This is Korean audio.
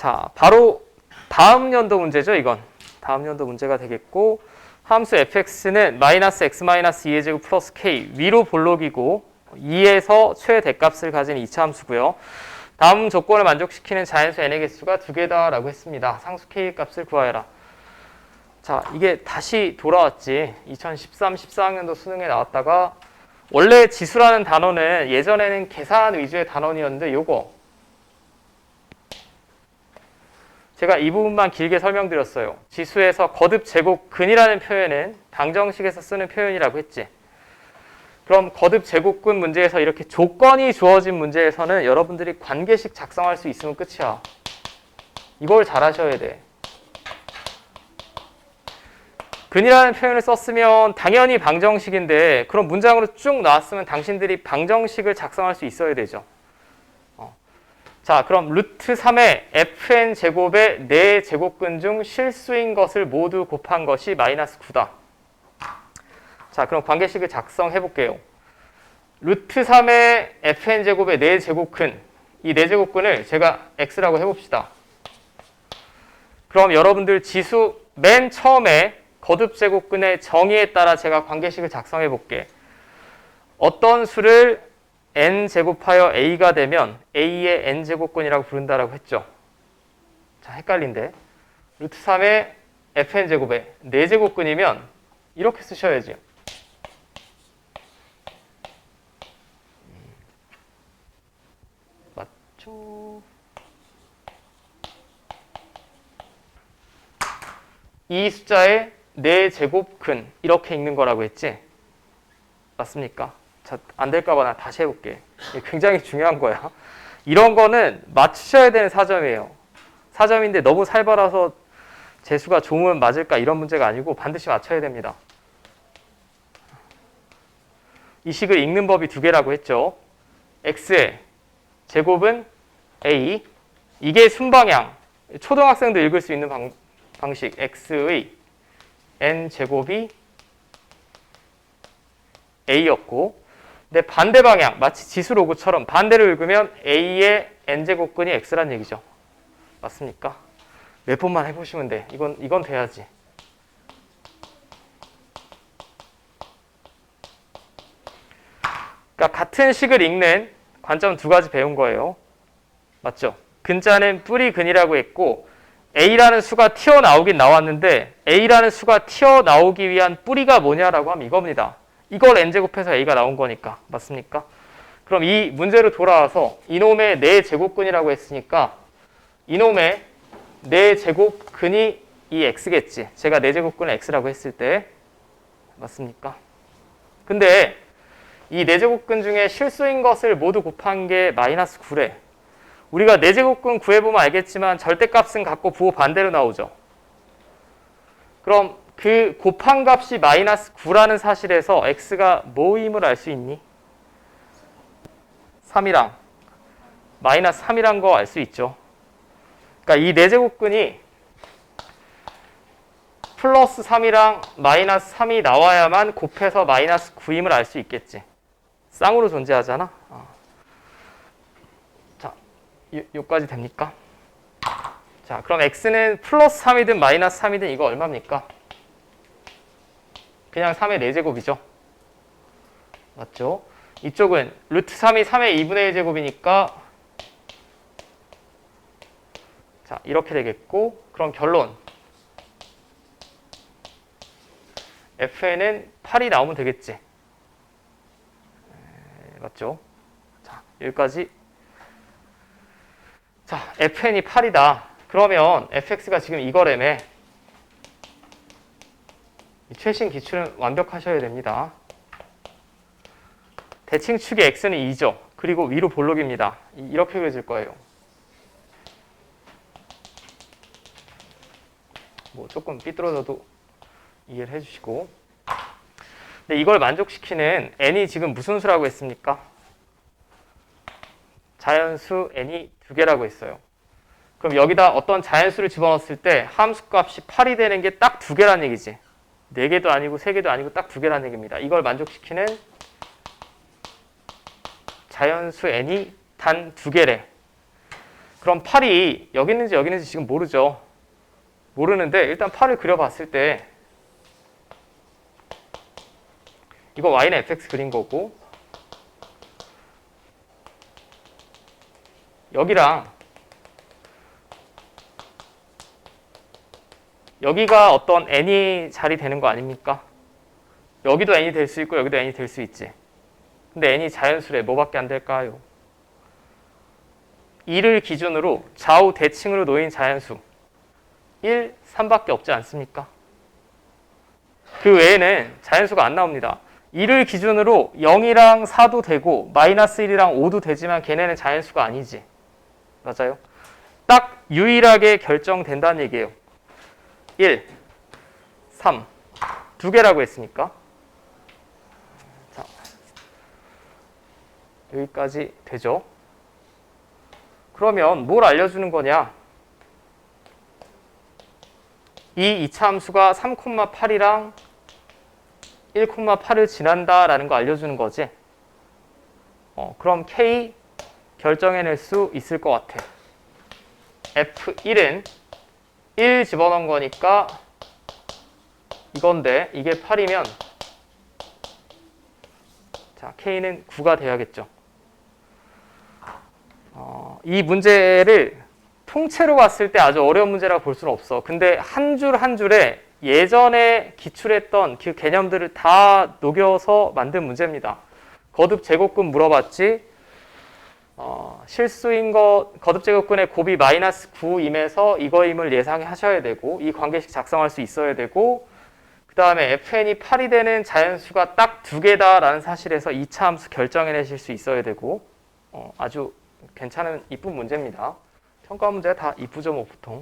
자, 바로 다음 연도 문제죠, 이건. 다음 연도 문제가 되겠고 함수 fx는 마이너스 x 마이너스 2의 제곱 플러스 k 위로 볼록이고 2에서 최대 대값을 가진 2차 함수고요. 다음 조건을 만족시키는 자연수 n의 개수가 두 개다라고 했습니다. 상수 k 값을 구하여라. 자, 이게 다시 돌아왔지. 2013, 14학년도 수능에 나왔다가 원래 지수라는 단어는 예전에는 계산 위주의 단원이었는데 요거 제가 이 부분만 길게 설명드렸어요. 지수에서 거듭 제곱 근이라는 표현은 방정식에서 쓰는 표현이라고 했지. 그럼 거듭 제곱근 문제에서 이렇게 조건이 주어진 문제에서는 여러분들이 관계식 작성할 수 있으면 끝이야. 이걸 잘 하셔야 돼. 근이라는 표현을 썼으면 당연히 방정식인데 그럼 문장으로 쭉 나왔으면 당신들이 방정식을 작성할 수 있어야 되죠. 어. 자, 그럼 루트 3의 fn 제곱의 4제곱근 중 실수인 것을 모두 곱한 것이 마이너스 9다. 자, 그럼 관계식을 작성해 볼게요. 루트 3의 fn 제곱의 4제곱근 이 4제곱근을 제가 x라고 해봅시다. 그럼 여러분들 지수 맨 처음에 거듭 제곱근의 정의에 따라 제가 관계식을 작성해 볼게. 어떤 수를 n 제곱하여 a가 되면 a의 n 제곱근이라고 부른다라고 했죠. 자, 헷갈린데. 루트 3의 fn 제곱에 4제곱근이면 이렇게 쓰셔야지. 맞죠? 이 숫자의 4제곱근 이렇게 읽는 거라고 했지? 맞습니까? 자, 안 될까봐 나 다시 해볼게. 굉장히 중요한 거야. 이런 거는 맞추셔야 되는 사점이에요. 사점인데 너무 살벌어서 재수가 좋으면 맞을까 이런 문제가 아니고 반드시 맞춰야 됩니다. 이 식을 읽는 법이 두 개라고 했죠. x의 제곱은 a 이게 순방향 초등학생도 읽을 수 있는 방, 방식 x의 n 제곱이 a였고 근데 반대 방향 마치 지수 로그처럼 반대로 읽으면 a의 n 제곱근이 x란 얘기죠. 맞습니까? 몇 번만 해보시면 돼. 이건 이건 돼야지. 그러니까 같은 식을 읽는 관점 두 가지 배운 거예요. 맞죠? 근자는 뿌리 근이라고 했고 a라는 수가 튀어나오긴 나왔는데 a라는 수가 튀어나오기 위한 뿌리가 뭐냐라고 하면 이겁니다. 이걸 n제 곱해서 a가 나온 거니까 맞습니까? 그럼 이 문제로 돌아와서 이놈의 4제곱근이라고 했으니까 이놈의 4제곱근이 이 x겠지. 제가 4제곱근을 x라고 했을 때 맞습니까? 근데 이 4제곱근 중에 실수인 것을 모두 곱한 게 마이너스 9래. 우리가 4제곱근 구해보면 알겠지만 절대값은 같고 부호 반대로 나오죠. 그럼 그 곱한 값이 마이너스 9라는 사실에서 x가 뭐임을 알 수 있니? 3이랑 마이너스 3이란 거 알 수 있죠. 그러니까 이 4제곱근이 플러스 3이랑 마이너스 3이 나와야만 곱해서 마이너스 9임을 알 수 있겠지. 쌍으로 존재하잖아. 어. 자, 요, 요까지 됩니까? 자, 그럼 x는 플러스 3이든 마이너스 3이든 이거 얼마입니까? 그냥 3의 4제곱이죠. 맞죠? 이쪽은 루트 3이 3의 2분의 1제곱이니까 자, 이렇게 되겠고 그럼 결론 fn은 8이 나오면 되겠지. 맞죠? 자, 여기까지. 자, fn이 8이다. 그러면 fx가 지금 이거래매. 최신 기출은 완벽하셔야 됩니다. 대칭 축의 x는 2죠. 그리고 위로 볼록입니다. 이렇게 그려질 거예요. 뭐 조금 삐뚤어져도 이해를 해주시고. 근데 이걸 만족시키는 n이 지금 무슨 수라고 했습니까? 자연수 n이 두 개라고 했어요. 그럼 여기다 어떤 자연수를 집어넣었을 때 함수 값이 8이 되는 게 딱 두 개란 얘기지. 네 개도 아니고 세 개도 아니고 딱 두 개란 얘기입니다. 이걸 만족시키는 자연수 n이 단 두 개래. 그럼 8이 여기 있는지 여기 있는지 지금 모르죠. 모르는데 일단 8을 그려봤을 때 이거 y는 fx 그린 거고 여기랑 여기가 어떤 n이 자리 되는 거 아닙니까? 여기도 n이 될 수 있고 여기도 n이 될 수 있지. 근데 n이 자연수래 뭐밖에 안 될까요? 2를 기준으로 좌우 대칭으로 놓인 자연수 1, 3밖에 없지 않습니까? 그 외에는 자연수가 안 나옵니다. 2를 기준으로 0이랑 4도 되고 마이너스 1이랑 5도 되지만 걔네는 자연수가 아니지. 맞아요? 딱 유일하게 결정된다는 얘기예요. 1, 3. 두 개라고 했으니까. 자, 여기까지 되죠? 그러면 뭘 알려주는 거냐? 이 이차함수가 3,8이랑 1,8을 지난다라는 거 알려주는 거지. 어, 그럼 K 결정해낼 수 있을 것 같아. F1은 1 집어넣은 거니까 이건데 이게 8이면 자 K는 9가 돼야겠죠. 어, 이 문제를 통째로 봤을 때 아주 어려운 문제라고 볼 수는 없어. 근데 한 줄 한 줄에 예전에 기출했던 그 개념들을 다 녹여서 만든 문제입니다. 거듭 제곱근 물어봤지. 어, 실수인 거 거듭 제곱근의 곱이 마이너스 9임에서 이거임을 예상하셔야 되고 이 관계식 작성할 수 있어야 되고 그 다음에 fn이 8이 되는 자연수가 딱 두 개다라는 사실에서 2차 함수 결정해내실 수 있어야 되고 어, 아주 괜찮은 이쁜 문제입니다. 평가 문제가 다 이쁘죠 뭐 보통.